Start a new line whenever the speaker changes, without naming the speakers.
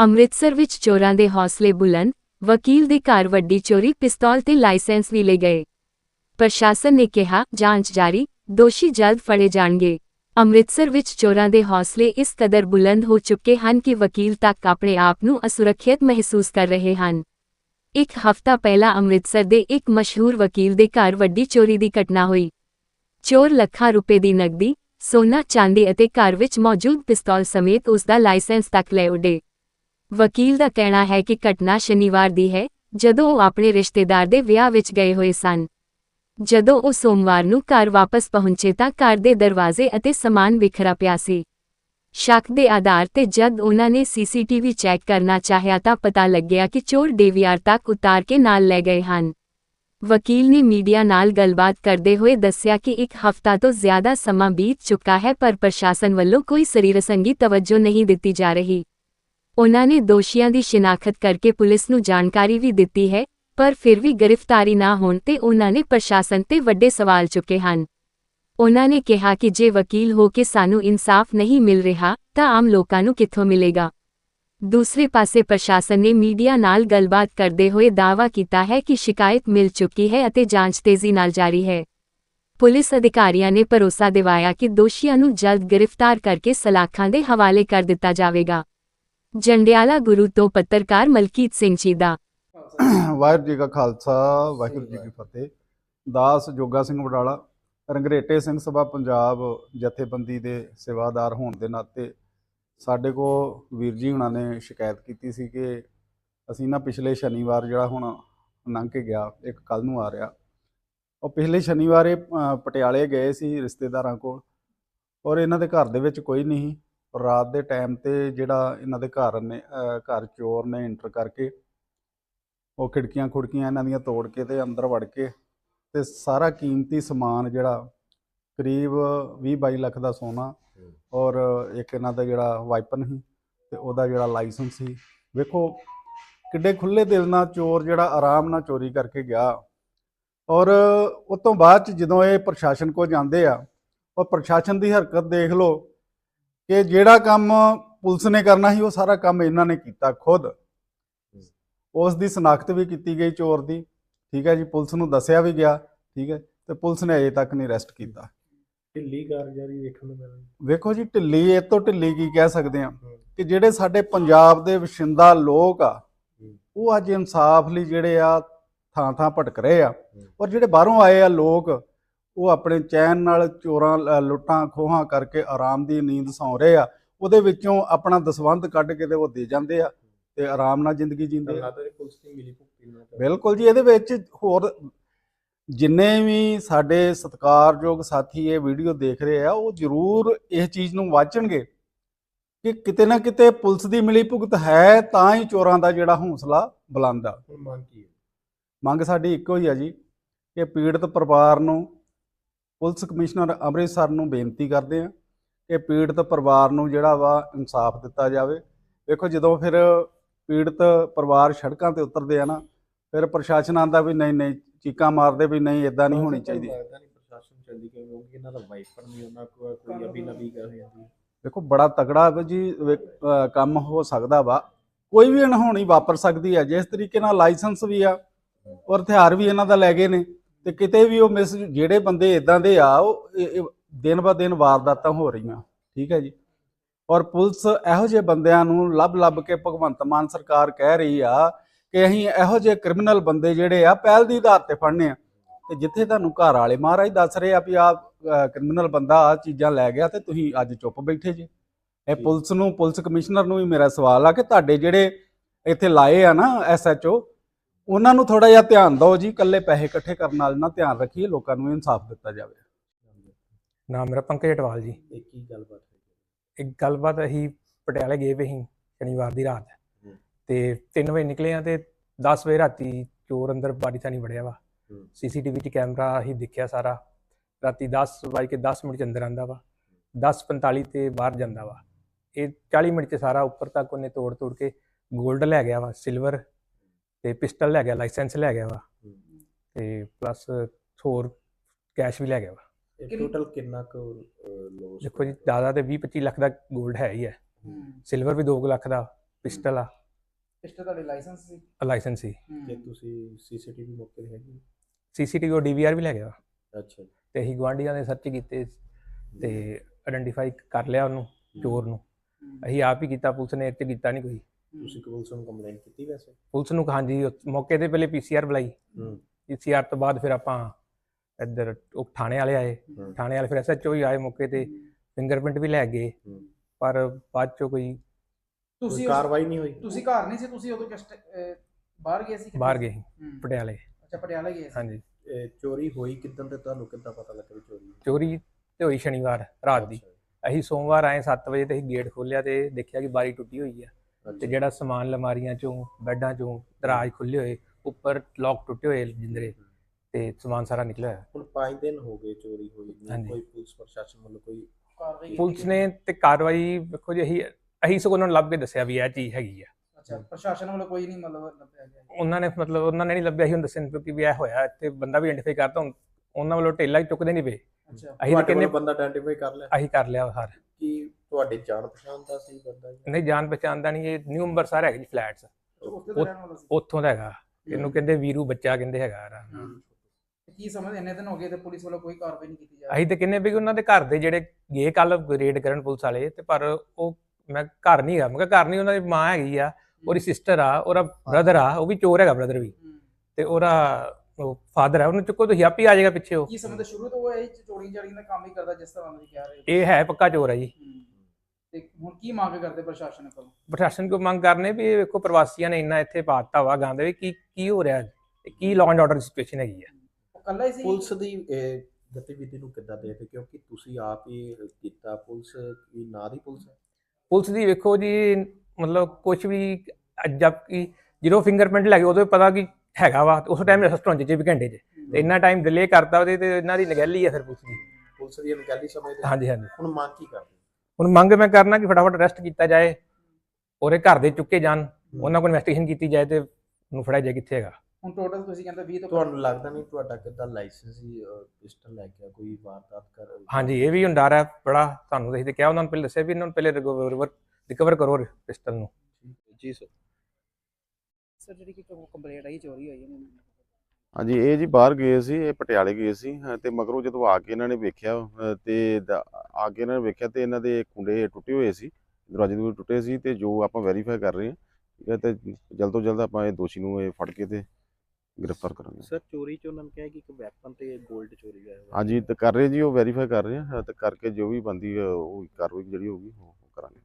ਅੰਮ੍ਰਿਤਸਰ ਵਿੱਚ ਚੋਰਾਂ ਦੇ ਹੌਸਲੇ ਬੁਲੰਦ, ਵਕੀਲ ਦੇ ਘਰ ਵੱਡੀ ਚੋਰੀ ਪਿਸਤੌਲ ਤੇ ਲਾਇਸੈਂਸ ਵੀ ਲੈ ਗਏ। ਪ੍ਰਸ਼ਾਸਨ ਨੇ ਕਿਹਾ, ਜਾਂਚ ਜਾਰੀ, ਦੋਸ਼ੀ ਜਲਦ ਫੜੇ ਜਾਣਗੇ। ਅੰਮ੍ਰਿਤਸਰ ਵਿੱਚ ਚੋਰਾਂ ਦੇ ਹੌਸਲੇ ਇਸ ਕਦਰ ਬੁਲੰਦ ਹੋ ਚੁੱਕੇ ਹਨ ਕਿ ਵਕੀਲ ਤੱਕ ਆਪਣੇ ਆਪ ਨੂੰ ਅਸੁਰੱਖਿਅਤ ਮਹਿਸੂਸ ਕਰ ਰਹੇ ਹਨ। ਇੱਕ ਹਫ਼ਤਾ ਪਹਿਲਾਂ ਅੰਮ੍ਰਿਤਸਰ ਦੇ ਇੱਕ ਮਸ਼ਹੂਰ ਵਕੀਲ ਦੇ ਘਰ ਵੱਡੀ ਚੋਰੀ ਦੀ ਘਟਨਾ ਹੋਈ। ਚੋਰ ਲੱਖਾਂ ਰੁਪਏ ਦੀ ਨਕਦੀ, ਸੋਨਾ, ਚਾਂਦੀ ਅਤੇ ਘਰ ਵਿੱਚ ਮੌਜੂਦ ਪਿਸਤੌਲ ਸਮੇਤ ਉਸ ਦਾ ਲਾਇਸੈਂਸ ਤੱਕ ਲੈ ਉੱਡੇ। ਵਕੀਲ ਦਾ ਕਹਿਣਾ ਹੈ ਕਿ ਘਟਨਾ ਸ਼ਨੀਵਾਰ ਦੀ ਹੈ, ਜਦੋਂ ਉਹ ਆਪਣੇ ਰਿਸ਼ਤੇਦਾਰ ਦੇ ਵਿਆਹ ਵਿੱਚ ਗਏ ਹੋਏ ਸਨ। ਜਦੋਂ ਉਹ ਸੋਮਵਾਰ ਨੂੰ ਘਰ ਵਾਪਸ ਪਹੁੰਚੇ ਤਾਂ ਘਰ ਦੇ ਦਰਵਾਜ਼ੇ ਅਤੇ ਸਮਾਨ ਵਿਖਰਾ ਪਿਆ ਸੀ। ਸ਼ੱਕ ਦੇ ਆਧਾਰ ਤੇ ਜਦ ਉਹਨਾਂ ਨੇ ਸੀਸੀਟੀਵੀ ਚੈੱਕ ਕਰਨਾ ਚਾਹਿਆ ਤਾਂ ਪਤਾ ਲੱਗਿਆ ਕਿ ਚੋਰ ਡੇਵੀਆਰ ਤੱਕ ਉਤਾਰ ਕੇ ਨਾਲ ਲੈ ਗਏ ਹਨ। ਵਕੀਲ ਨੇ ਮੀਡੀਆ ਨਾਲ ਗੱਲਬਾਤ ਕਰਦੇ ਹੋਏ ਦੱਸਿਆ ਕਿ ਇੱਕ ਹਫ਼ਤਾ ਤੋਂ ਜ਼ਿਆਦਾ ਸਮਾਂ ਬੀਤ ਚੁੱਕਾ ਹੈ ਪਰ ਪ੍ਰਸ਼ਾਸਨ ਵੱਲੋਂ ਕੋਈ ਸਰੀਰਸੰਗੀ ਤਵੱਜੋ ਨਹੀਂ ਦਿੱਤੀ ਜਾ ਰਹੀ। ਉਨ੍ਹਾਂ ਨੇ ਦੋਸ਼ੀਆਂ ਦੀ ਸ਼ਨਾਖਤ ਕਰਕੇ ਪੁਲਿਸ ਨੂੰ ਜਾਣਕਾਰੀ ਵੀ ਦਿੱਤੀ ਹੈ, ਪਰ ਫਿਰ ਵੀ ਗ੍ਰਿਫਤਾਰੀ ਨਾ ਹੋਣ ਤੇ ਉਹਨਾਂ ਨੇ ਪ੍ਰਸ਼ਾਸਨ ਤੇ ਵੱਡੇ ਸਵਾਲ ਚੁੱਕੇ ਹਨ। ਉਹਨਾਂ ਨੇ ਕਿਹਾ ਕਿ ਜੇ ਵਕੀਲ ਹੋ ਕੇ ਸਾਨੂੰ ਇਨਸਾਫ ਨਹੀਂ ਮਿਲ ਰਿਹਾ, ਤਾਂ ਆਮ ਲੋਕਾਂ ਨੂੰ ਕਿੱਥੋਂ ਮਿਲੇਗਾ? ਦੂਸਰੇ ਪਾਸੇ ਪ੍ਰਸ਼ਾਸਨ ਨੇ ਮੀਡੀਆ ਨਾਲ ਗੱਲਬਾਤ ਕਰਦੇ ਹੋਏ ਦਾਅਵਾ ਕੀਤਾ ਹੈ ਕਿ ਸ਼ਿਕਾਇਤ ਮਿਲ ਚੁੱਕੀ ਹੈ ਅਤੇ ਜਾਂਚ ਤੇਜ਼ੀ ਨਾਲ ਜਾਰੀ ਹੈ। ਪੁਲਿਸ ਅਧਿਕਾਰੀਆਂ ਨੇ ਭਰੋਸਾ ਦਿਵਾਇਆ ਕਿ ਦੋਸ਼ੀਆਂ ਨੂੰ ਜਲਦ ਗ੍ਰਿਫਤਾਰ ਕਰਕੇ ਸਲਾਖਾਂ ਦੇ ਹਵਾਲੇ ਕਰ ਦਿੱਤਾ ਜਾਵੇਗਾ। ਜੰਡਿਆਲਾ ਗੁਰੂ ਤੋਂ ਪੱਤਰਕਾਰ ਮਲਕੀਤ ਸਿੰਘ ਜੀ ਦਾ।
ਵਾਹਿਗੁਰੂ ਜੀ ਕਾ ਖਾਲਸਾ, ਵਾਹਿਗੁਰੂ ਜੀ ਕੀ ਫਤਿਹ। ਦਾਸ ਜੋਗਾ ਸਿੰਘ ਵਡਾਲਾ, ਰੰਗਰੇਟੇ ਸਿੰਘ ਸਭਾ ਪੰਜਾਬ ਜਥੇਬੰਦੀ ਦੇ ਸੇਵਾਦਾਰ ਹੋਣ ਦੇ ਨਾਤੇ ਸਾਡੇ ਕੋ ਵੀਰ ਜੀ ਹੁਣਾਂ ਨੇ ਸ਼ਿਕਾਇਤ ਕੀਤੀ ਸੀ ਕਿ ਅਸੀਂ ਨਾ ਪਿਛਲੇ ਸ਼ਨੀਵਾਰ ਜਿਹੜਾ ਹੁਣ ਲੰਘ ਕੇ ਗਿਆ, ਇੱਕ ਕੱਲ ਨੂੰ ਆ ਰਿਹਾ। ਉਹ ਪਿਛਲੇ ਸ਼ਨੀਵਾਰ ਇਹ ਪਟਿਆਲੇ ਗਏ ਸੀ ਰਿਸ਼ਤੇਦਾਰਾਂ ਕੋਲ ਔਰ ਇਹਨਾਂ ਦੇ ਘਰ ਦੇ ਵਿੱਚ ਕੋਈ ਨਹੀਂ ਰਾਤ ਦੇ ਟਾਈਮ ਤੇ ਜਿਹੜਾ ਇਹਨਾਂ ਦੇ ਘਰ ਨੇ ਘਰ ਚੋਰ ਨੇ ਇੰਟਰ ਕਰਕੇ ਉਹ ਖਿੜਕੀਆਂ ਖੁੜਕੀਆਂ ਇਹਨਾਂ ਦੀਆਂ ਤੋੜ ਕੇ ਤੇ ਅੰਦਰ ਵੜ ਕੇ ਤੇ ਸਾਰਾ ਕੀਮਤੀ ਸਮਾਨ ਜਿਹੜਾ ਕਰੀਬ 20 22 ਲੱਖ ਦਾ ਸੋਨਾ ਔਰ ਇੱਕ ਇਹਨਾਂ ਦਾ ਜਿਹੜਾ ਵਾਈਪਨ ਸੀ ਤੇ ਉਹਦਾ ਜਿਹੜਾ ਲਾਇਸੈਂਸ ਸੀ। ਵੇਖੋ ਕਿੱਡੇ ਖੁੱਲੇ ਦਿਲ ਨਾਲ ਚੋਰ ਜਿਹੜਾ ਆਰਾਮ ਨਾਲ ਚੋਰੀ ਕਰਕੇ ਗਿਆ ਔਰ ਉਸ ਤੋਂ ਬਾਅਦ ਚ ਜਦੋਂ ਇਹ ਪ੍ਰਸ਼ਾਸਨ ਕੋ ਜਾਂਦੇ ਆ ਉਹ ਪ੍ਰਸ਼ਾਸਨ ਦੀ ਹਰਕਤ ਦੇਖ ਲਓ ਕਿ ਜਿਹੜਾ ਕੰਮ ਪੁਲਿਸ ਨੇ ਕਰਨਾ ਸੀ ਉਹ ਸਾਰਾ ਕੰਮ ਇਹਨਾਂ ਨੇ ਕੀਤਾ ਖੁਦ। ਉਸ ਦੀ ਸਨਾਖਤ ਵੀ ਕੀਤੀ ਗਈ ਚੋਰ ਦੀ ਠੀਕ ਹੈ ਜੀ ਪੁਲਿਸ ਨੂੰ ਦੱਸਿਆ ਵੀ ਗਿਆ ਠੀਕ ਹੈ ਤੇ ਪੁਲਿਸ ਨੇ ਅਜੇ ਤੱਕ ਨਹੀਂ ਅਰੈਸਟ ਕੀਤਾ।
ਢਿੱਲੀ ਕਾਰਗੁਜ਼ਾਰੀ ਵੇਖਣ ਨੂੰ ਮਿਲਦੀ।
ਵੇਖੋ ਜੀ ਢਿੱਲੀ ਇਹ ਤੋਂ ਢਿੱਲੀ ਕੀ ਕਹਿ ਸਕਦੇ ਆ ਕਿ ਜਿਹੜੇ ਸਾਡੇ ਪੰਜਾਬ ਦੇ ਵਸਿੰਦਾ ਲੋਕ ਆ ਉਹ ਅੱਜ ਇਨਸਾਫ ਲਈ ਜਿਹੜੇ ਆ ਥਾਂ ਥਾਂ ਭਟਕ ਰਹੇ ਆ ਔਰ ਜਿਹੜੇ ਬਾਹਰੋਂ ਆਏ ਆ ਲੋਕ ਉਹ ਆਪਣੇ ਚੈਨ ਨਾਲ ਚੋਰਾਂ ਲੁੱਟਾਂ ਖੋਹਾਂ ਕਰਕੇ ਆਰਾਮ ਦੀ ਨੀਂਦ ਸੌਂ ਰਹੇ ਆ। ਉਹਦੇ ਵਿੱਚੋਂ ਆਪਣਾ ਦਸਵੰਧ ਕੱਢ ਕੇ ਤੇ ਉਹ ਦੇ ਜਾਂਦੇ ਆ ਤੇ ਆਰਾਮ ਨਾਲ ਜ਼ਿੰਦਗੀ ਜੀਂਦੇ ਆ। ਬਿਲਕੁਲ ਜੀ ਇਹਦੇ ਵਿੱਚ ਹੋਰ ਜਿੰਨੇ ਵੀ ਸਾਡੇ ਸਤਿਕਾਰਯੋਗ ਸਾਥੀ ਇਹ ਵੀਡੀਓ ਦੇਖ ਰਹੇ ਆ ਉਹ ਜ਼ਰੂਰ ਇਸ ਚੀਜ਼ ਨੂੰ ਵਾਚਣਗੇ ਕਿ ਕਿਤੇ ਨਾ ਕਿਤੇ ਪੁਲਿਸ ਦੀ ਮਿਲੀ ਭੁਗਤ ਹੈ ਤਾਂ ਹੀ ਚੋਰਾਂ ਦਾ ਜਿਹੜਾ ਹੌਸਲਾ ਬੁਲੰਦ ਆ।
ਹੁਣ ਮੰਗ ਕੀ ਹੈ?
ਮੰਗ ਸਾਡੀ ਇੱਕੋ ਹੀ ਆ ਜੀ ਕਿ ਪੀੜਤ ਪਰਿਵਾਰ ਨੂੰ ਪੁਲਿਸ ਕਮਿਸ਼ਨਰ ਅੰਮ੍ਰਿਤਸਰ ਨੂੰ ਬੇਨਤੀ ਕਰਦੇ ਆ ਕਿ ਪੀੜਤ ਪਰਿਵਾਰ ਨੂੰ ਜਿਹੜਾ ਵਾ ਇਨਸਾਫ ਦਿੱਤਾ ਜਾਵੇ। ਵੇਖੋ ਜਦੋਂ ਫਿਰ ਪੀੜਤ ਪਰਿਵਾਰ ਸੜਕਾਂ ਤੇ ਉਤਰਦੇ ਆ ਨਾ ਫਿਰ ਪ੍ਰਸ਼ਾਸਨ ਆਂਦਾ ਵੀ ਨਹੀਂ ਨਹੀਂ ਚੀਕਾਂ ਮਾਰਦੇ ਵੀ ਨਹੀਂ ਇਦਾਂ ਨਹੀਂ ਹੋਣੀ ਚਾਹੀਦੀ।
ਲੱਗਦਾ ਨਹੀਂ ਪ੍ਰਸ਼ਾਸਨ ਜਲਦੀ ਕਿਉਂਕਿ ਇਹਨਾਂ ਦਾ ਵਾਈਪਰ ਨਹੀਂ ਉਹਨਾਂ ਕੋਲ ਕੋਈ ਅਭੀ ਨਵੀ ਕਰ ਜਾਂਦੀ ਹੈ।
ਦੇਖੋ ਬੜਾ ਤਗੜਾ ਵਾ ਜੀ ਕੰਮ ਹੋ ਸਕਦਾ ਵਾ। ਕੋਈ ਵੀ ਅਣਹੋਣੀ ਵਾਪਰ ਸਕਦੀ ਹੈ ਜਿਸ ਤਰੀਕੇ ਨਾਲ ਲਾਇਸੈਂਸ ਵੀ ਆ ਔਰ ਹਥਿਆਰ ਵੀ ਇਹਨਾਂ ਦਾ ਲੈ ਗਏ ਨੇ। ਤੇ ਕਿਤੇ ਵੀ ਉਹ ਮਿਸ ਜਿਹੜੇ ਬੰਦੇ ਇਦਾਂ ਦੇ ਆ ਉਹ ਦਿਨ ਬ ਦਿਨ ਵਾਰਦਾਤਾਂ ਹੋ ਰਹੀਆਂ ਠੀਕ ਹੈ ਜੀ। ਔਰ ਪੁਲਿਸ ਇਹੋ ਜਿਹੇ ਬੰਦਿਆਂ ਨੂੰ ਲੱਭ ਲੱਭ ਕੇ ਭਗਵੰਤ ਮਾਨ ਸਰਕਾਰ ਕਹਿ ਰਹੀ ਆ ਕਿ ਅਸੀਂ ਇਹੋ ਜਿਹੇ ਕ੍ਰਿਮੀਨਲ ਬੰਦੇ ਜਿਹੜੇ ਆ ਪਹਿਲ ਦੀ ਆਧਾਰ ਤੇ ਫੜਨੇ ਆ। ਤੇ ਜਿੱਥੇ ਤੁਹਾਨੂੰ ਘਰ ਵਾਲੇ ਮਹਾਰਾਜ ਦੱਸ ਰਹੇ ਆ ਵੀ ਆ ਕ੍ਰਿਮੀਨਲ ਬੰਦਾ ਆ ਚੀਜ਼ਾਂ ਲੈ ਗਿਆ ਤੇ ਤੁਸੀਂ ਅੱਜ ਚੁੱਪ ਬੈਠੇ ਜੇ। ਇਹ ਪੁਲਿਸ ਨੂੰ ਪੁਲਿਸ ਕਮਿਸ਼ਨਰ ਨੂੰ ਵੀ ਮੇਰਾ ਸਵਾਲ ਆ ਕਿ ਤੁਹਾਡੇ ਜਿਹੜੇ ਇੱਥੇ ਲਾਏ ਆ ਨਾ ਐਸਐਚਓ ਉਹਨਾਂ ਨੂੰ ਥੋੜਾ ਜਿਹਾ ਧਿਆਨ ਦਿਓ ਜੀ ਇਕੱਲੇ ਪੈਸੇ ਇਕੱਠੇ ਕਰਨ ਨਾਲ ਨਾ ਧਿਆਨ ਰੱਖੀਏ ਲੋਕਾਂ ਨੂੰ ਇਨਸਾਫ ਦਿੱਤਾ ਜਾਵੇ।
ਨਾਮ ਮੇਰਾ ਪੰਕਜ ਅਟਵਾਲ ਜੀ।
ਇਹ ਕੀ ਗੱਲਬਾਤ ਹੈ
ਇੱਕ ਗੱਲਬਾਤ ਅਸੀਂ ਪਟਿਆਲੇ ਗਏ ਵੇ ਸੀ ਸ਼ਨੀਵਾਰ ਦੀ ਰਾਤ।
ਹੂੰ।
ਤੇ 3 ਵਜੇ ਨਿਕਲੇ ਆ ਤੇ 10 ਵਜੇ ਰਾਤੀ ਚੋਰ ਅੰਦਰ ਤਾਂ ਨਹੀਂ ਵੜਿਆ ਵਾ। ਸੀਸੀਟੀਵੀ 'ਚ ਕੈਮਰਾ ਅਸੀਂ ਦੇਖਿਆ ਸਾਰਾ। ਰਾਤੀ 10 ਵਜੇ ਕੇ 10 ਮਿੰਟ ਚ ਅੰਦਰ ਆਂਦਾ ਵਾ। 10:45 ਤੇ ਬਾਹਰ ਜਾਂਦਾ ਵਾ। ਇਹ 40 ਮਿੰਟ ਚ ਸਾਰਾ ਉੱਪਰ ਤੱਕ ਉਹਨੇ ਤੋੜ ਤੋੜ ਕੇ 골ਡ ਲੈ ਗਿਆ ਵਾ ਸਿਲਵਰ। ਤੇ ਪਿਸਟਲ ਲੈ ਗਿਆ ਲਾਇਸੈਂਸ ਲੈ ਗਿਆ ਵਾ। ਤੇ ਪਲੱਸ ਹੋਰ ਕੈਸ਼ ਵੀ ਲੈ ਗਿਆ ਵਾ।
ਟੋਟਲ ਕਿੰਨਾ ਕੁ ਲੋਸ
ਦੇਖੋ ਜੀ ਜ਼ਿਆਦਾ ਤੇ 20 25 ਲੱਖ ਦਾ 골ਡ ਹੈ ਹੀ। ਹੈ। ਸਿਲਵਰ ਵੀ 2 ਲੱਖ ਦਾ ਪਿਸਟਲ ਆ।
ਪਿਸਟਲ ਤੁਹਾਡੇ ਲਾਇਸੈਂਸ ਸੀ?
ਲਾਇਸੈਂਸ ਸੀ।
ਤੇ ਤੁਸੀਂ ਸੀਸੀਟੀਵੀ ਮੌਕੇ ਤੇ ਹੈਗੀ?
ਸੀਸੀਟੀਵੀ ਉਹ ਡੀਵੀਆਰ ਵੀ ਲੈ ਗਿਆ
ਅੱਛਾ ਜੀ।
ਤੇ ਅਸੀਂ ਗਵਾਂਢੀਆਂ ਦੇ ਸਰਚ ਕੀਤੇ ਤੇ ਆਇਡੈਂਟੀਫਾਈ ਕਰ ਲਿਆ ਉਹਨੂੰ ਚੋਰ ਨੂੰ। ਅਸੀਂ ਆਪ ਹੀ ਕੀਤਾ ਪੁਲਿਸ ਨੇ 'ਚ ਕੀਤਾ ਨਹੀਂ ਕੋਈ।
ਤੁਸੀਂ ਪੁਲਿਸ ਨੂੰ ਕੰਪਲੇਂਟ ਕੀਤੀ ਵੈਸੇ?
ਪੁਲਿਸ ਨੂੰ ਹਾਂਜੀ ਉਸ ਮੌਕੇ ਤੇ ਪਹਿਲੇ ਪੀਸੀਆਰ ਬੁਲਾਈ।
ਹੂੰ।
ਪੀਸੀਆਰ ਤੋਂ ਬਾਅਦ ਫਿਰ ਆਪਾਂ ਇੱਧਰ ਉਹ ਥਾਣੇ ਵਾਲੇ ਆਏ।
ਹੂੰ।
ਥਾਣੇ ਵਾਲੇ ਫਿਰ ਐਸਐਚਓ ਹੀ ਆਏ ਮੌਕੇ ਤੇ। ਫਿੰਗਰਪ੍ਰਿੰਟ ਵੀ ਲੈ ਗਏ।
ਹੂੰ।
ਪਰ ਬਾਅਦ ਚੋਂ ਕੋਈ
ਕੋਈ
ਤੁਸੀਂ
ਕਾਰਵਾਈ ਨਹੀਂ ਹੋਈ?
ਤੁਸੀਂ ਘਰ ਨਹੀਂ ਸੀ? ਤੁਸੀਂ ਉਦੋਂ ਕਿਸ ਟ- ਅਹ ਬਾਹਰ ਗਏ ਸੀ
ਬਾਹਰ
ਸੀ?
ਗਏ
ਹੂੰ।
ਪਟਿਆਲੇ।
ਅੱਛਾ ਪਟਿਆਲਾ ਗਏ ਸੀ।
ਹਾਂਜੀ।
ਇਹ ਚੋਰੀ ਹੋਈ ਕਿਦਾਂ ਤੇ ਤੁਹਾਨੂੰ ਕਿੱਦਾਂ ਪਤਾ ਲੱਗਾ ਵੀ ਚੋਰੀ ਹੋਈ?
ਚੋਰੀ ਤੇ ਹੋਈ ਸ਼ਨੀਵਾਰ ਰਾਤ ਦੀ।
ਅੱਛਾ।
ਅਸੀਂ ਸੋਮਵਾਰ ਆਏ 7 ਵਜੇ ਤੇ ਅਸੀਂ ਗੇਟ ਖੋਲ੍ਹਿਆ ਤੇ ਦੇਖਿਆ ਕਿ ਬਾਰੀ ਟੁੱਟੀ ਹੋਈ ਆ। ਤੇ। ਜਿਹੜਾ ਸਮਾਨ ਲਮਾਰੀਆਂ ਚੋਂ ਬੈੱਡਾਂ ਚੋਂ ਦਰਾਜ ਖੁੱਲੇ ਹੋਏ ਉੱਪਰ ਲੌਕ ਟੁੱਟੇ ਹੋਏ ਜਿੰਦਰੇ ਤੇ ਸਮਾਨ ਸਾਰਾ ਨਿਕਲਿਆ ਹੋਇਆ
ਹੁਣ 5 ਦਿਨ ਹੋ ਗਏ ਚੋਰੀ ਹੋਈ ਨੂੰ
ਹਾਂਜੀ।
ਕੋਈ ਪੁਲਿਸ ਪ੍ਰਸ਼ਾਸਨ ਵੱਲੋਂ ਕੋਈ
ਕਾਰਵਾਈ
ਪੁਲਿਸ? ਨੇ ਤੇ ਕਾਰਵਾਈ ਵੇਖੋ ਜੀ ਅਸੀਂ ਅਸੀਂ ਸਗੋਂ ਉਹਨਾਂ ਨੂੰ ਲੱਭ ਕੇ ਦੱਸਿਆ ਵੀ ਇਹ ਚੀਜ਼ ਹੈਗੀ ਆ
ਅੱਛਾ ਪ੍ਰਸ਼ਾਸਨ ਵੱਲੋਂ ਕੋਈ ਨਹੀਂ ਮਤਲਬ ਲੱਭਿਆ ਗਿਆ
ਉਹਨਾਂ ਨੇ ਮਤਲਬ ਉਹਨਾਂ ਨੇ ਨਹੀਂ ਲੱਭਿਆ ਸੀ ਹੁਣ ਦੱਸਣ ਕਿਉਂਕਿ ਵੀ ਇਹ ਹੋਇਆ ਇੱਥੇ ਬੰਦਾ ਵੀ ਆਇਡੈਂਟੀਫਾਈ ਕਰਤਾ ਹੁਣ ਉਹਨਾਂ ਵੱਲੋਂ ਢੇਲਾ ਹੀ ਚੁੱਕਦੇ ਨਹੀਂ ਪਏ
ਅੱਛਾ
ਅਸੀਂ ਤਾਂ
ਤੁਹਾਡੇ ਬੰਦਾ ਆਇਡੈਂਟੀਫਾਈ ਕਰ ਲਿਆ
ਅਸੀਂ ਕਰ ਲਿਆ ਹਰ
ਕਿ ਤੁਹਾਡੇ ਜਾਣ ਪਛਾਣ ਦਾ ਸੀ ਬੰਦਾ ਜੀ?
ਨਹੀਂ ਜਾਣ ਪਛਾਣ ਦਾ ਨਹੀਂ ਇਹ ਨਿਊ ਅੰਬਰਸਰ ਹੈਗਾ ਜੀ ਫਲੈਟਸ
ਉੱਥੇ ਦਾ ਰਹਿਣ ਵਾਲਾ ਸੀ।
ਉੱਥੋਂ ਦਾ ਹੈਗਾ। ਇਹਨੂੰ ਕਹਿੰਦੇ ਵੀਰੂ ਬੱਚਾ ਕਹਿੰਦੇ ਹੈਗਾ ਯਾਰ।
ਤੇ ਕੀ ਸਮਝ ਇੰਨੇ ਦਿਨ ਹੋ ਗਏ ਤੇ ਪੁਲਿਸ ਵੱਲੋਂ ਕੋਈ ਕਾਰਵਾਈ ਨਹੀਂ ਕੀਤੀ ਜਾ ਰਹੀ।
ਅਸੀਂ ਤੇ ਕਿੰਨੇ ਵੀ ਉਹਨਾਂ ਦੇ ਘਰ ਦੇ ਜਿਹੜੇ ਗਏ ਕੱਲ ਰੇਡ ਕਰਨ ਪੁਲਿਸ ਵਾਲੇ ਤੇ ਪਰ ਉਹ ਮੈਂ ਘਰ ਨਹੀਂ ਹੈਗਾ। ਮੈਂ ਕਿਹਾ ਘਰ ਨਹੀਂ ਉਹਨਾਂ ਦੀ ਮਾਂ ਹੈਗੀ ਆ ਉਹਦੀ ਸਿਸਟਰ ਆ ਉਹਦਾ ਬ੍ਰਦਰ ਆ ਉਹ ਵੀ ਚੋਰ ਹੈਗਾ ਬ੍ਰਦਰ ਵੀ। ਤੇ ਉਹਦਾ ਉਹ ਫਾਦਰ ਹੈ ਉਹਨੂੰ ਚੁੱਕੋ ਤੁਸੀਂ ਆਪ ਹੀ ਆ ਜਾਏਗਾ ਪਿੱਛੇ ਉਹ।
ਕੀ ਸਮਝਦੇ ਸ਼ੁਰੂ ਤੋਂ ਉਹ ਇਹ ਚੋਰੀ ਚਾਰੀਆਂ ਦਾ ਕੰਮ ਹੀ ਕਰਦਾ ਜਿਸ ਤਰ੍ਹਾਂ ਤੁਸੀਂ ਕਹਿ ਰਹੇ ਹੋ।
ਇਹ ਹੈ ਪੱਕਾ ਚੋਰ ਹੈ ਜੀ।
ਤੇ ਹੁਣ ਕੀ ਮੰਗ ਕਰਦੇ ਪ੍ਰਸ਼ਾਸਨ ਕੋਲੋਂ?
ਪ੍ਰਸ਼ਾਸਨ ਕੋ ਮੰਗ ਕਰਨੇ ਵੀ ਇਹ ਵੇਖੋ ਪ੍ਰਵਾਸੀਆਂ ਨੇ ਇੰਨਾ ਇੱਥੇ ਪਾਤਾ ਵਾ ਗਾਂਦੇ ਵੀ ਕੀ ਕੀ ਹੋ ਰਿਹਾ ਇਹ ਕੀ ਲਾਅ ਐਂਡ ਆਰਡਰ ਸਿਚੁਏਸ਼ਨ ਹੈਗੀ ਆ।
ਉਹ ਕੱਲਾ ਹੀ ਸੀ?
ਪੁਲਿਸ ਦੀ ਇਹ ਗਤੀਵਿਧੀ ਨੂੰ ਕਿੱਦਾਂ ਦੇਖਦੇ ਕਿਉਂਕਿ ਤੁਸੀਂ ਆਪ ਹੀ ਕੀਤਾ ਪੁਲਿਸ ਕੀ ਨਾਂ ਦੀ ਪੁਲਿਸ? ਹੈ
ਪੁਲਿਸ ਦੀ ਵੇਖੋ ਜੀ ਮਤਲਬ ਕੁਝ ਵੀ ਜਦ ਕਿ ਜਦੋਂ ਫਿੰਗਰਪ੍ਰਿੰਟ ਲੱਗੇ ਉਦੋਂ ਹੀ ਪਤਾ ਕਿ ਹੈਗਾ ਵਾ ਉਸ ਟਾਈਮ ਰੈਸਟੋਰੈਂਟ 'ਚ 24 ਘੰਟੇ 'ਚ। ਤੇ ਇੰਨਾ ਟਾਈਮ ਡਿਲੇ ਕਰਤਾ ਉਹਦੇ ਤੇ ਇਹਨਾਂ ਦੀ ਨਗੈਲੀ ਆ ਫਿਰ ਪੁਲਿਸ ਦੀ।
ਪੁਲਿਸ ਦੀ ਅਣਗਹਿਲੀ ਸਮਝਦੇ
ਹਾਂਜੀ ਹਾਂਜੀ।
ਹੁਣ ਮੰਗ ਕੀ ਕਰਦੇ?
ਹੁਣ ਮੰਗ ਮੈਂ ਕਰਨਾ ਕਿ ਫਟਾਫਟ ਅਰੈਸਟ ਕੀਤਾ ਜਾਏ ਉਹਦੇ ਘਰ ਦੇ ਚੁੱਕੇ ਜਾਣ ਉਹਨਾਂ ਕੋਲ ਇਨਵੈਸਟੀਗੇਸ਼ਨ ਕੀਤੀ ਜਾਏ ਤੇ ਉਹਨੂੰ ਫੜਿਆ ਜਾਏ ਕਿੱਥੇ ਹੈਗਾ।
ਹੁਣ ਟੋਟਲ ਤੁਸੀਂ ਕਹਿੰਦੇ 20 ਤੋਂ
ਤੁਹਾਨੂੰ ਲੱਗਦਾ ਨਹੀਂ ਤੁਹਾਡਾ ਕਿੱਦਾਂ ਲਾਇਸੈਂਸ ਹੀ ਪਿਸਟਲ ਲੈ ਕੇ ਕੋਈ ਵਾਰਦਾਤ ਕਰ
ਹਾਂਜੀ ਇਹ ਵੀ ਹੁਣ ਡਰ ਹੈ ਬੜਾ ਤੁਹਾਨੂੰ ਤਾਂ ਅਸੀਂ ਤੇ ਕਿਹਾ ਉਹਨਾਂ ਨੂੰ ਪਹਿਲੇ ਦੱਸਿਆ ਵੀ ਇਹਨਾਂ ਨੂੰ ਪਹਿਲੇ ਰਿਕਵਰ ਰਿਕਵਰ ਕਰੋ ਪਿਸਟਲ ਨੂੰ।
ਜੀ ਸਰ
ਸਰ ਜਿਹੜੀ ਕਿ ਕੰਪਲੇਂਟ ਆਈ ਚੋਰੀ ਹੋਈ ਹੈ।
ਹਾਂਜੀ ਇਹ ਜੀ ਬਾਹਰ ਗਏ ਸੀ ਇਹ ਪਟਿਆਲੇ ਗਏ ਸੀ ਤੇ ਮਗਰੋਂ ਜਦੋਂ ਆ ਕੇ ਇਹਨਾਂ ਨੇ ਵੇਖਿਆ ਤੇ ਦ- ਆ ਕੇ ਇਹਨਾਂ ਨੇ ਵੇਖਿਆ ਤੇ ਇਹਨਾਂ ਦੇ ਕੁੰਡੇ ਟੁੱਟੇ ਹੋਏ ਸੀ ਦਰਵਾਜ਼ੇ ਦੂਰ ਟੁੱਟੇ ਸੀ ਤੇ ਜੋ ਆਪਾਂ ਵੈਰੀਫਾਈ ਕਰ ਰਹੇ ਹਾਂ ਤੇ ਜਲਦ ਤੋਂ ਜਲਦ ਆਪਾਂ ਇਹ ਦੋਸ਼ੀ ਨੂੰ ਇਹ ਫੜ ਕੇ ਤੇ ਗ੍ਰਿਫਤਾਰ ਕਰਾਂਗੇ
ਸਰ ਚੋਰੀ ਚ ਉਹਨਾਂ ਨੇ ਕਿਹਾ ਕਿ ਇੱਕ ਵੈਪਨ ਤੇ 골ਡ ਚੋਰੀ ਹੋਇਆ ਹੋਇਆ।
ਹਾਂਜੀ ਤੇ ਕਰ ਰਹੇ ਜੀ ਉਹ ਵੈਰੀਫਾਈ ਕਰ ਰਹੇ ਹਾਂ ਤੇ ਕਰਕੇ ਜੋ ਵੀ ਬੰਦੀ ਉਹ ਕਾਰਵਾਈ ਜਿਹੜੀ ਹੋਊਗੀ ਉਹ ਕਰਾਂਗੇ